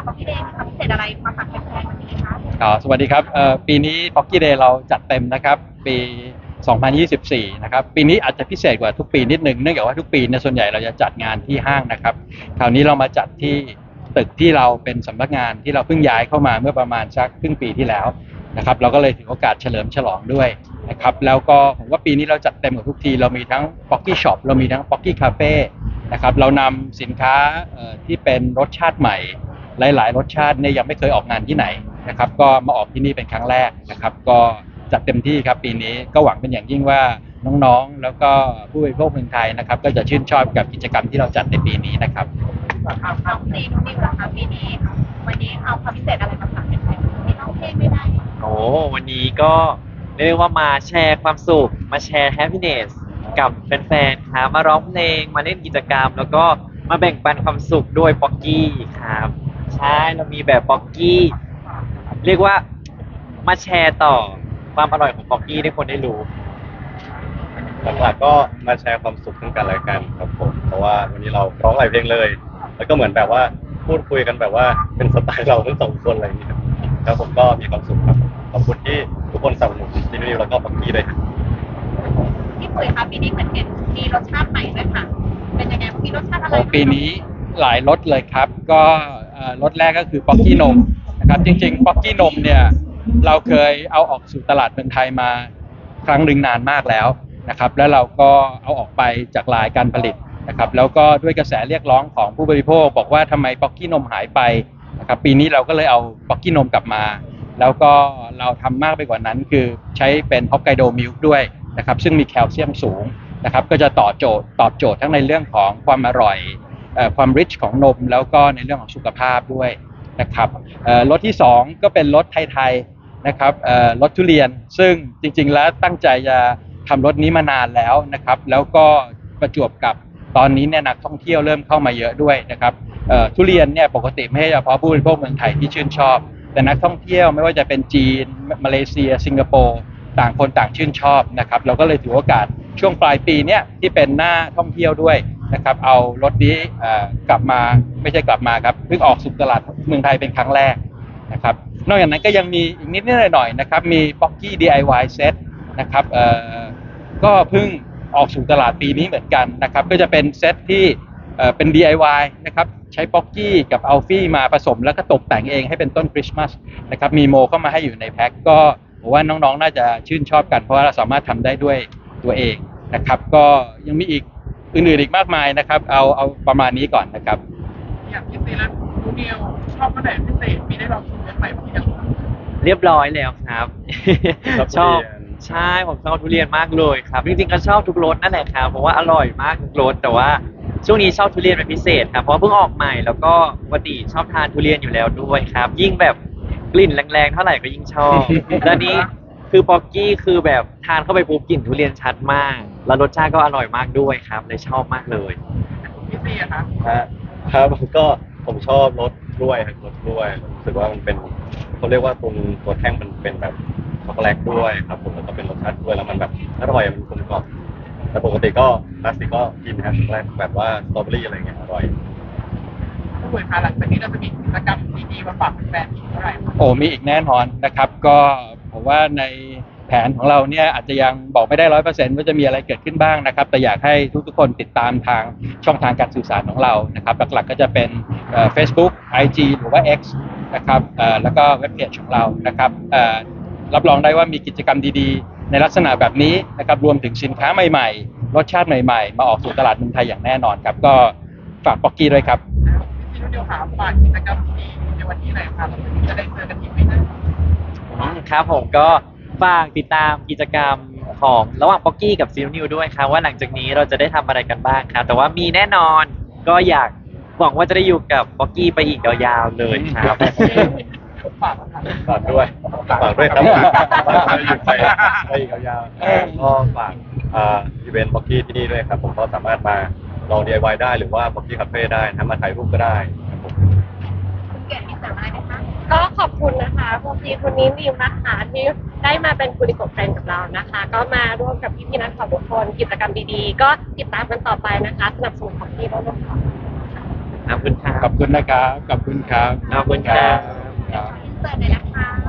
ค่ะป๊อกกี้เดย์มีความพิเศษอะไรมาฝากแฟนๆวันนี้คะอ๋อสวัสดีครับเอ่อปีนี้ p o c k y Day เราจัดเต็มนะครับ ปี 2024 นะครับ ปีนี้อาจจะพิเศษกว่าทุกปีนิดนึง เนื่องจากว่าทุกปีเนี่ยส่วนใหญ่เราจะจัดงานที่ห้างนะครับ คราวนี้เรามาจัดที่ตึกที่เราเป็นสำนักงานที่เราเพิ่งย้ายเข้ามาเมื่อประมาณสักครึ่งปีที่แล้วนะครับ เราก็เลยถือโอกาสเฉลิมฉลองด้วยนะครับ แล้วก็ผมว่าปีนี้เราจัดเต็มกว่าทุกทีเรามีทั้ง p o c k y Shop เรามีทั้ง p o c k y Cafe นะครับ เรานำสินค้าเอ่อที่เป็นรสชาติใหม่ หลาย ๆ รสชาติเนี่ยยังไม่เคยออกงานที่ไหนนะครับ ก็มาออกที่นี่เป็นครั้งแรกนะครับ ก็จัดเต็มที่ครับปีนี้ก็หวังเป็นอย่างยิ่งว่าน้องๆ แล้วก็ผู้บริโภคเมืองไทยนะครับ ก็จะชื่นชอบกับกิจกรรมที่เราจัดในปีนี้นะครับเอาน้องซีนนี่เหรอคะปีนี้วันนี้เอาความพิเศษอะไรมาฝากแฟนๆไม่ต้องเพลงไม่ได้โอ้วันนี้ก็เรียกว่ามาแชร์ความสุข มาแชร์ happiness กับแฟนๆครับมาร้องเพลงมาเล่นกิจกรรม แล้วก็มาแบ่งปันความสุขด้วยป๊อกกี้ครับ ใช่เรามีแบบป๊อกกี้ เรียกว่ามาแชร์ต่อความอร่อยของป๊อกกี้ให้คนได้รู้ หลักๆก็มาแชร์ความสุขซึ่งกันและกันครับผม เพราะว่าวันนี้เราร้องหลายเพลงเลย แล้วก็เหมือนแบบว่าพูดคุยกันแบบว่าเป็นสไตล์เราทั้งสองคนอะไรอย่างนี้ครับแล้วผมก็มีความสุขครับขอบคุณที่ทุกคนสนับสนุนซีรีส์แล้วก็ปักกี้ด้วยครับพี่ปุ๋ยคะปีนี้เหมือนเห็นมีรสชาติใหม่ด้วยค่ะ เป็นยังไงมีรสชาติอะไรของปีนี้หลายรสเลยครับ ก็เอ่อ รสแรกก็คือป๊อกกี้นมนะครับจริงๆป๊อกกี้นมเนี่ยเราเคยเอาออกสู่ตลาดเมืองไทยมาครั้งหนึ่งนานมากแล้วนะครับแล้วเราก็เอาออกไปจากลายการผลิตนะครับแล้วก็ด้วยกระแสเรียกร้องของผู้บริโภค บอกว่าทำไมป๊อกกี้นมหายไปนะครับปีนี้เราก็เลยเอาป๊อกกี้นมกลับมา แล้วก็เราทำมากไปกว่านั้น คือใช้เป็นฮอกไกโดมิลค์ด้วยนะครับซึ่งมีแคลเซียมสูงนะครับก็จะตอบโจทย์ตอบโจทย์ทั้งในเรื่องของความอร่อย ความริชของนมแล้วก็ในเรื่องของสุขภาพด้วยนะครับรสที่ 2 ก็เป็นรสไทยๆนะครับรสทุเรียนซึ่งจริงๆแล้วตั้งใจจะทำรสนี้มานานแล้วนะครับ แล้วก็ประจวบกับตอนนี้เนี่ยนักท่องเที่ยวเริ่มเข้ามาเยอะด้วยนะครับทุเรียนเนี่ยปกติไม่ใช่เฉพาะผู้บริโภคเมืองไทยที่ชื่นชอบ แต่นักท่องเที่ยวไม่ว่าจะเป็นจีน มาเลเซีย สิงคโปร์ต่างคนต่างชื่นชอบนะครับ เราก็เลยถือโอกาสช่วงปลายปีเนี้ยที่เป็นหน้าท่องเที่ยวด้วย นะครับเอารถนี้กลับมาไม่ใช่กลับมาครับเพิ่งออกสู่ตลาดเมืองไทยเป็นครั้งแรกนะครับนอกจากนั้นก็ยังมีอีกนิดนิดหน่อยๆนะครับมี p o c k y DIY Set นะครับก็เพิ่งออกสู่ตลาดปีนี้เหมือนกันนะครับก็จะเป็นเซตที่เป็น DIY นะครับใช้ป๊อกกี้กับอัลฟี่มาผสมแล้วก็ตกแต่งเองให้เป็นต้นคริสต์มาสนะครับมีโมเข้ามาให้อยู่ในแพ็คก็ผมว่าน้องๆ น่าจะชื่นชอบกันเพราะว่าเราสามารถทำได้ด้วยตัวเองนะครับก็ยังมีอีก อื่นๆอีกมากมายนะครับ เอาเอาประมาณนี้ก่อนนะครับ อย่างพี่ซีและนูนิวชอบอันไหนพิเศษมีได้ลองชิมรสใหม่บ้างยังเรียบร้อยแล้วครับ ชอบชอบทุเรียนใช่ผมชอบทุเรียนมากเลยครับจริงๆก็ชอบทุกรสนั่นแหละครับเพราะว่าอร่อยมากทุกรสแต่ว่าช่วงนี้ชอบทุเรียนเป็นพิเศษครับเพราะว่าเพิ่งออกใหม่แล้วก็ปกติชอบทานทุเรียนอยู่แล้วด้วยครับ ยิ่งแบบกลิ่นแรงๆเท่าไหร่ก็ยิ่งชอบ แล้วนี้คือป๊อกกี้คือแบบทานเข้าไปปุ๊บกลิ่นทุเรียนชัดมาก แล้วรสชาติก็อร่อยมากด้วยครับเลยชอบมากเลยพี่ซีอะคะฮะครับก็ผมชอบรสกล้วยครับรสกล้วยรู้สึกว่ามันเป็นเขาเรียกว่าตรงตัวแท่งมันเป็นแบบช็อกโกแลตด้วยครับผมแล้วก็เป็นรสชาติกล้วยแล้วมันแบบอร่อยมันกลมกล่อมแต่ปกติก็คลาสสิกก็กินนะครับช็อกโกแลตแบบว่าสตรอเบอรี่อะไรเงี้ยอร่อยผู้ป่วยคะหลังจากนี้เราจะมีกิจกรรมดีๆมาฝากแฟนๆอีกเท่าไหร่โอ้มีอีกแน่นอนนะครับ ก็ผมว่าใน แผนของเราเนี่ยอาจจะยังบอกไม่ได้ร้อยเปอร์เซ็นต์ว่าจะมีอะไรเกิดขึ้นบ้างนะครับ แต่อยากให้ทุกๆคนติดตามทางช่องทางการสื่อสารของเรานะครับ หลักๆก็จะเป็นเอ่อ Facebook IG หรือว่า X นะครับแล้วก็เว็บเพจของเรานะครับรับรองได้ว่ามีกิจกรรมดีๆ ในลักษณะแบบนี้นะครับรวมถึงสินค้าใหม่ๆ รสชาติใหม่ๆ มาออกสู่ตลาดเมืองไทยอย่างแน่นอนครับ ก็ฝากป๊อกกี้ด้วยครับพี่ซีนูนิวหาฝากกิจกรรมดีในวันนี้หน่อยค่ะเราจะได้เจอกันอีกไหมนะครับผมก็ ฝากติดตามกิจกรรมของระหว่างป๊อกกี้กับซีนิวด้วยครับว่าหลังจากนี้เราจะได้ทำอะไรกันบ้างครับแต่ว่ามีแน่นอนก็อยากหวังว่าจะได้อยู่กับป๊อกกี้ไปอีกยาวๆเลยครับ ฝากนะคะฝากด้วยฝากด้วยครับฝากอยู่ไปไปอีกยาวๆก็ฝากอ่าอีเวนต์บ็อกกี้ที่นี่ด้วยครับ ผมก็สามารถมาลอง DIY ได้หรือว่าบ็อกกี้คาเฟ่ได้นะมาถ่ายรูปก็ได้ นะคะพวกพี่คนนี้นิวนะคะที่ได้มาเป็นกุลิโกแฟนกับเรานะคะ ก็มาร่วมกับพี่พี่ๆนักข่าวทุกคนกิจกรรมดีๆ ก็ติดตามกันต่อไปนะคะสนับสนุนของพี่ร่วมกันขอบคุณครับขอบคุณนะครับ ขอบคุณครับ ขอบคุณครับ ครับ